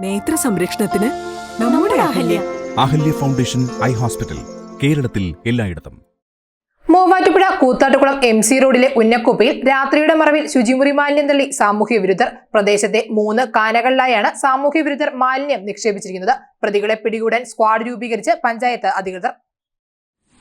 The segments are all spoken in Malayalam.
നേത്ര സംരക്ഷണത്തിന് നമ്മുടെ Ahalia. Ahalia foundation eye hospital കേരളത്തിൽ എല്ലായിടത്തും. മൂവാറ്റുപുഴ കൂത്താട്ടുകുളം എം സി റോഡിലെ ഉന്നക്കുപ്പയിൽ രാത്രിയുടെ മറവിൽ ശുചിമുറി മാലിന്യം തള്ളി സാമൂഹ്യ വിരുദ്ധർ. പ്രദേശത്തെ മൂന്ന് കാനകളിലായാണ് സാമൂഹ്യ വിരുദ്ധർ മാലിന്യം നിക്ഷേപിച്ചിരിക്കുന്നത്. പ്രതികളെ പിടികൂടാൻ സ്ക്വാഡ് രൂപീകരിച്ച് പഞ്ചായത്ത് അധികൃതർ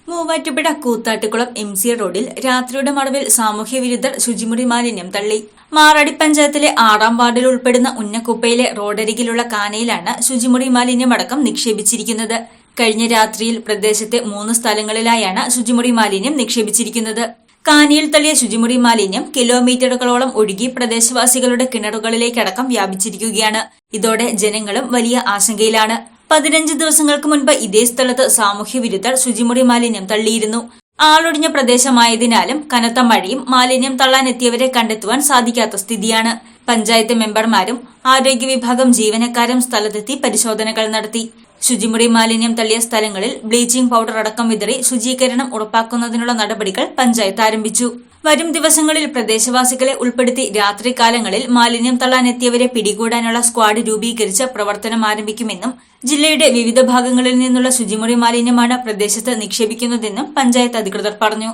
മൂവാറ്റുപുഴ കൂത്താട്ടുകുളം എം സി റോഡിൽ രാത്രിയുടെ മറവിൽ സാമൂഹ്യ വിരുദ്ധർ ശുചിമുറി മാലിന്യം തള്ളി. മാറാടി പഞ്ചായത്തിലെ ആറാം വാർഡിൽ ഉൾപ്പെടുന്ന ഉന്നക്കുപ്പയിലെ റോഡരികിലുള്ള കാനയിലാണ് ശുചിമുറി മാലിന്യമടക്കം നിക്ഷേപിച്ചിരിക്കുന്നത്. കഴിഞ്ഞ രാത്രിയിൽ പ്രദേശത്തെ മൂന്ന് സ്ഥലങ്ങളിലായാണ് ശുചിമുറി മാലിന്യം നിക്ഷേപിച്ചിരിക്കുന്നത്. കാനിയിൽ തള്ളിയ ശുചിമുറി മാലിന്യം കിലോമീറ്ററുകളോളം ഒഴുകി പ്രദേശവാസികളുടെ കിണറുകളിലേക്കടക്കം വ്യാപിച്ചിരിക്കുകയാണ്. ഇതോടെ ജനങ്ങളും വലിയ ആശങ്കയിലാണ്. പതിനഞ്ച് ദിവസങ്ങൾക്ക് മുൻപ് ഇതേ സ്ഥലത്ത് സാമൂഹ്യ വിരുദ്ധർ ശുചിമുറി മാലിന്യം തള്ളിയിരുന്നു. ആളൊടിഞ്ഞ പ്രദേശമായതിനാലും കനത്ത മഴയും മാലിന്യം തള്ളാനെത്തിയവരെ കണ്ടെത്തുവാൻ സാധിക്കാത്ത സ്ഥിതിയാണ്. പഞ്ചായത്ത് മെമ്പർമാരും ആരോഗ്യ വിഭാഗം ജീവനക്കാരും സ്ഥലത്തെത്തി പരിശോധനകൾ നടത്തി. ശുചിമുറി മാലിന്യം തള്ളിയ സ്ഥലങ്ങളിൽ ബ്ലീച്ചിംഗ് പൗഡർ അടക്കം വിതറി ശുചീകരണം ഉറപ്പാക്കുന്നതിനുള്ള നടപടികൾ പഞ്ചായത്ത് ആരംഭിച്ചു. വരും ദിവസങ്ങളിൽ പ്രദേശവാസികളെ ഉൾപ്പെടുത്തി രാത്രികാലങ്ങളിൽ മാലിന്യം തള്ളാനെത്തിയവരെ പിടികൂടാനുള്ള സ്ക്വാഡ് രൂപീകരിച്ച് പ്രവർത്തനം ആരംഭിക്കുമെന്നും ജില്ലയുടെ വിവിധ ഭാഗങ്ങളിൽ നിന്നുള്ള ശുചിമുറി മാലിന്യമാണ് പ്രദേശത്ത് നിക്ഷേപിക്കുന്നതെന്നും പഞ്ചായത്ത് അധികൃതർ പറഞ്ഞു.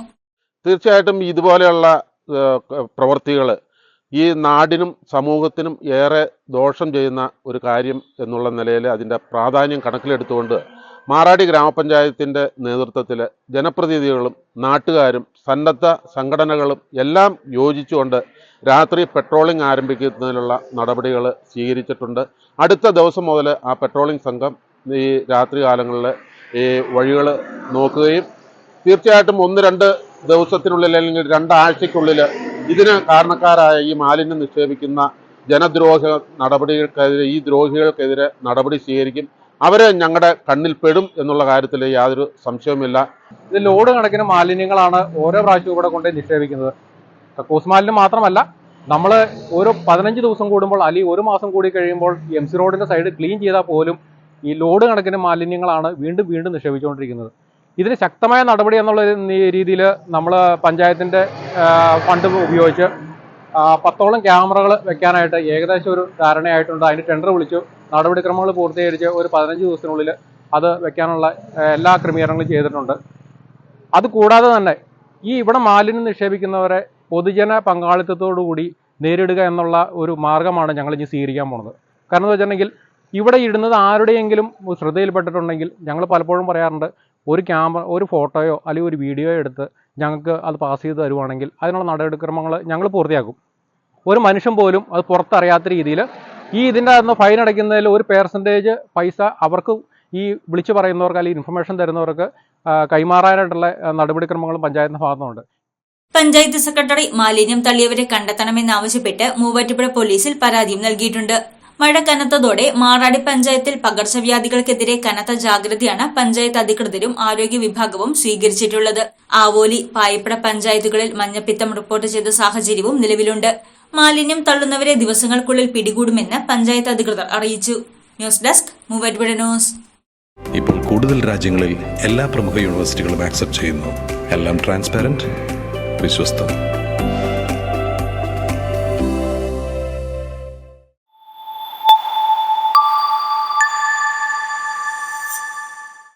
തീർച്ചയായിട്ടും ഇതുപോലെയുള്ള പ്രവൃത്തികൾ ഈ നാടിനും സമൂഹത്തിനും ഏറെ ദോഷം ചെയ്യുന്ന ഒരു കാര്യം എന്നുള്ള നിലയിൽ അതിന്റെ പ്രാധാന്യം കണക്കിലെടുത്തുകൊണ്ട് മാറാടി ഗ്രാമപഞ്ചായത്തിന്റെ നേതൃത്വത്തിൽ ജനപ്രതിനിധികളും നാട്ടുകാരും സന്നദ്ധ സംഘടനകളും എല്ലാം യോജിച്ചുകൊണ്ട് രാത്രി പെട്രോളിംഗ് ആരംഭിക്കുന്നതിനുള്ള നടപടികൾ സ്വീകരിച്ചിട്ടുണ്ട്. അടുത്ത ദിവസം മുതൽ ആ പെട്രോളിംഗ് സംഘം ഈ രാത്രി കാലങ്ങളിൽ ഈ വഴികൾ നോക്കുകയും തീർച്ചയായിട്ടും ഒന്ന് രണ്ട് ദിവസത്തിനുള്ളിൽ അല്ലെങ്കിൽ രണ്ടാഴ്ചയ്ക്കുള്ളിൽ ഇതിന് കാരണക്കാരായ ഈ മാലിന്യം നിക്ഷേപിക്കുന്ന ജനദ്രോഹ നടപടികൾക്കെതിരെ ഈ ദ്രോഹികൾക്കെതിരെ നടപടി സ്വീകരിക്കും. അവരെ ഞങ്ങളുടെ കണ്ണിൽ പെടും എന്നുള്ള കാര്യത്തിൽ യാതൊരു സംശയവുമില്ല. ഇത് ലോഡ് കണക്കിന് മാലിന്യങ്ങളാണ് ഓരോ പ്രാവശ്യവും ഇവിടെ കൊണ്ട് നിക്ഷേപിക്കുന്നത്. കക്കൂസ് മാലിന്യം മാത്രമല്ല നമ്മൾ ഓരോ പതിനഞ്ച് ദിവസം കൂടുമ്പോൾ അല്ലെങ്കിൽ ഒരു മാസം കൂടി കഴിയുമ്പോൾ എം സി റോഡിന്റെ സൈഡ് ക്ലീൻ ചെയ്താൽ പോലും ഈ ലോഡ് കണക്കിന് മാലിന്യങ്ങളാണ് വീണ്ടും വീണ്ടും നിക്ഷേപിച്ചുകൊണ്ടിരിക്കുന്നത്. ഇതിന് ശക്തമായ നടപടി എന്നുള്ള രീതിയിൽ നമ്മൾ പഞ്ചായത്തിന്റെ ഫണ്ട് ഉപയോഗിച്ച് പത്തോളം ക്യാമറകൾ വെക്കാനായിട്ട് ഏകദേശം ഒരു ധാരണയായിട്ടുണ്ട്. അതിന് ടെൻഡർ വിളിച്ചു. നടപടിക്രമങ്ങൾ പൂർത്തീകരിച്ച് ഒരു പതിനഞ്ച് ദിവസത്തിനുള്ളിൽ അത് വെക്കാനുള്ള എല്ലാ ക്രമീകരണങ്ങളും ചെയ്തിട്ടുണ്ട്. അത് കൂടാതെ തന്നെ ഈ ഇവിടെ മാലിന്യം നിക്ഷേപിക്കുന്നവരെ പൊതുജന പങ്കാളിത്തത്തോടുകൂടി നേരിടുക എന്നുള്ള ഒരു മാർഗമാണ് ഞങ്ങൾ ഇനി സ്വീകരിക്കാൻ പോണത്. കാരണം എന്ന് വെച്ചിട്ടുണ്ടെങ്കിൽ ഇവിടെ ഇടുന്നത് ആരുടെയെങ്കിലും ശ്രദ്ധയിൽപ്പെട്ടിട്ടുണ്ടെങ്കിൽ ഞങ്ങൾ പലപ്പോഴും പറയാറുണ്ട് ഒരു ക്യാമറ ഒരു ഫോട്ടോയോ അല്ലെങ്കിൽ ഒരു വീഡിയോയോ എടുത്ത് ഞങ്ങൾക്ക് അത് പാസ് ചെയ്ത് തരുവാണെങ്കിൽ അതിനുള്ള നടപടിക്രമങ്ങൾ ഞങ്ങൾ പൂർത്തിയാക്കും. ഒരു മനുഷ്യൻ പോലും അത് പുറത്തറിയാത്ത രീതിയിൽ ഈ ഇതിന്റെ അകത്ത് ഫൈൻ അടയ്ക്കുന്നതിൽ ഒരു പേഴ്സന്റേജ് പൈസ അവർക്ക് ഈ വിളിച്ചു പറയുന്നവർക്ക് അല്ലെങ്കിൽ ഇൻഫർമേഷൻ തരുന്നവർക്ക് കൈമാറാനായിട്ടുള്ള നടപടിക്രമങ്ങളും പഞ്ചായത്തിന്റെ ഭാഗത്തുനിന്നുണ്ട്. പഞ്ചായത്ത് സെക്രട്ടറി മാലിന്യം തള്ളിയവരെ കണ്ടെത്തണമെന്നാവശ്യപ്പെട്ട് മൂവാറ്റുപുഴ പോലീസിൽ പരാതിയും നൽകിയിട്ടുണ്ട്. മഴ കനത്തതോടെ മാറാടി പഞ്ചായത്തിൽ പകർച്ചവ്യാധികൾക്കെതിരെ കനത്ത ജാഗ്രതയാണ് പഞ്ചായത്ത് അധികൃതരും ആരോഗ്യ വിഭാഗവും സ്വീകരിച്ചിട്ടുള്ളത്. ആവോലി പായിപ്പട പഞ്ചായത്തുകളിൽ മഞ്ഞപ്പിത്തം റിപ്പോർട്ട് ചെയ്ത സാഹചര്യവും നിലവിലുണ്ട്. മാലിന്യം തള്ളുന്നവരെ ദിവസങ്ങൾക്കുള്ളിൽ പിടികൂടുമെന്ന് പഞ്ചായത്ത് അധികൃതർ അറിയിച്ചു. ന്യൂസ് ഡെസ്ക് മൂവറ്റ് ന്യൂസ്. ഇപ്പോൾ കൂടുതൽ രാജ്യങ്ങളിൽ എല്ലാ പ്രമുഖ യൂണിവേഴ്സിറ്റികളും ആക്സെപ്റ്റ് ചെയ്യുന്നു. എല്ലാം ട്രാൻസ്പാരന്റ് വിശ്വസ്തം.